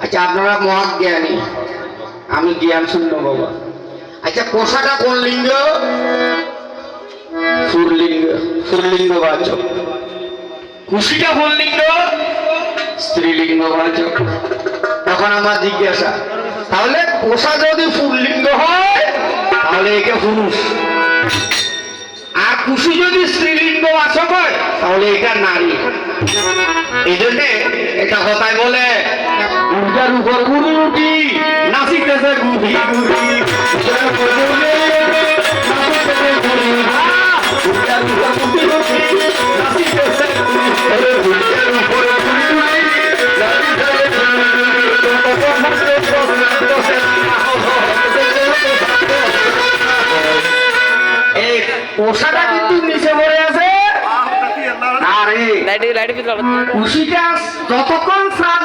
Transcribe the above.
আচ্ছা আপনারা মহাজ্ঞানী আমি জ্ঞান শূন্য বাবা আচ্ছা কোষাটা কোন লিঙ্গ? ফুরলিঙ্গ ফুরলিঙ্গ বাচক কোন লিঙ্গ? স্ত্রীলিঙ্গ বাচক তখন আমার জিজ্ঞাসা, তাহলে কোষা যদি ফুরলিঙ্গ হয়, তাহলে একে পুরুষ। আর কুশি যদি স্ত্রীলিঙ্গ বাচক হয়, তাহলে এটা নারী। এই জন্যে এটা কথায় বলে উর্জার উপর উঠি নাচিতেছে পোষাটা কিন্তু নিচে পড়ে আছে। আরে পিছলা কুশিটা যতক্ষণ স্নান